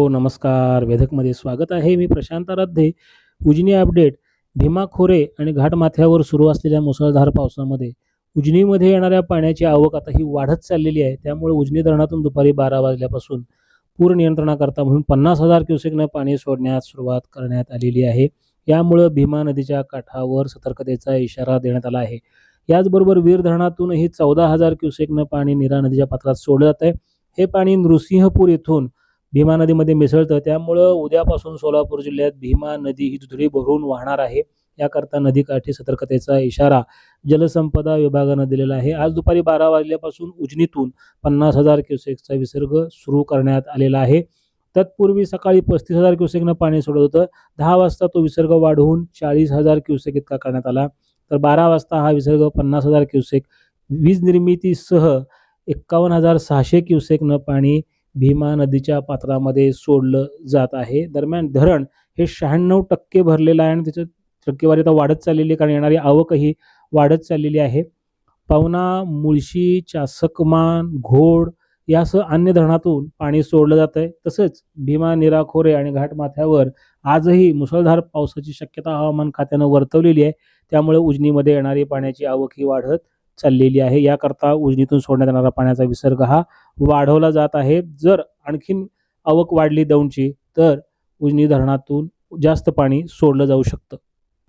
हो नमस्कार. वेधकमध्ये स्वागत आहे. मी प्रशांत आराध्ये उजनी अपडेट. भीमा खोरे आणि घाटमाथ्यावर सुरू असलेल्या मुसळधार पावसामध्ये उजनीमध्ये येणाऱ्या पाण्याची आवक आता ही वाढत चाललेली आहे. त्यामुळे उजनी धरणातून दुपारी बारा वाजल्यापासून पूर नियंत्रणाकरता म्हणून पन्नास हजार क्युसेकनं पाणी सोडण्यास सुरुवात करण्यात आलेली आहे. यामुळं भीमा नदीच्या काठावर सतर्कतेचा इशारा देण्यात आला आहे. याचबरोबर वीर धरणातूनही चौदा हजार क्युसेकनं पाणी नीरा नदीच्या पात्रात सोडलं जात आहे हे पाणी नृसिंहपूर येथून भीमा नदीमध्ये मिसळतं. त्यामुळं उद्यापासून सोलापूर जिल्ह्यात भीमा नदी ही दुधडी भरून वाहणार आहे. याकरता नदीकाठी सतर्कतेचा इशारा जलसंपदा विभागानं दिलेला आहे. आज दुपारी बारा वाजल्यापासून उजनीतून पन्नास हजार क्युसेकचा विसर्ग सुरू करण्यात आलेला आहे. तत्पूर्वी सकाळी पस्तीस हजार क्युसेकनं पाणी सोडत होतं. दहा वाजता तो विसर्ग वाढवून चाळीस हजार क्युसेक इतका करण्यात आला. तर बारा वाजता हा विसर्ग पन्नास हजार क्युसेक वीज निर्मितीसह एक्कावन्न हजार सहाशे क्युसेकनं पाणी भीमा नदीच्या पात्रामध्ये सोडलं जात आहे. दरम्यान धरण हे शहाण्णव टक्के भरलेलं आहे आणि त्याचं टक्केवारी आता वाढत चाललेली आहे कारण येणारी आवकही वाढत चाललेली आहे. पवना मुळशी चासकमान घोड यासह अन्य धरणातून पाणी सोडलं जात आहे. तसंच भीमा निराखोरे आणि घाटमाथ्यावर आजही मुसळधार पावसाची शक्यता हवामान खात्यानं वर्तवलेली आहे. त्यामुळे उजनीमध्ये येणारी पाण्याची आवक ही वाढत चाललेली आहे. याकरता उजनीतून सोडण्यात येणारा पाण्याचा विसर्ग हा वाढवला जात आहे. जर आणखीन आवक वाढली दौंडची तर उजनी धरणातून जास्त पाणी सोडलं जाऊ शकतं.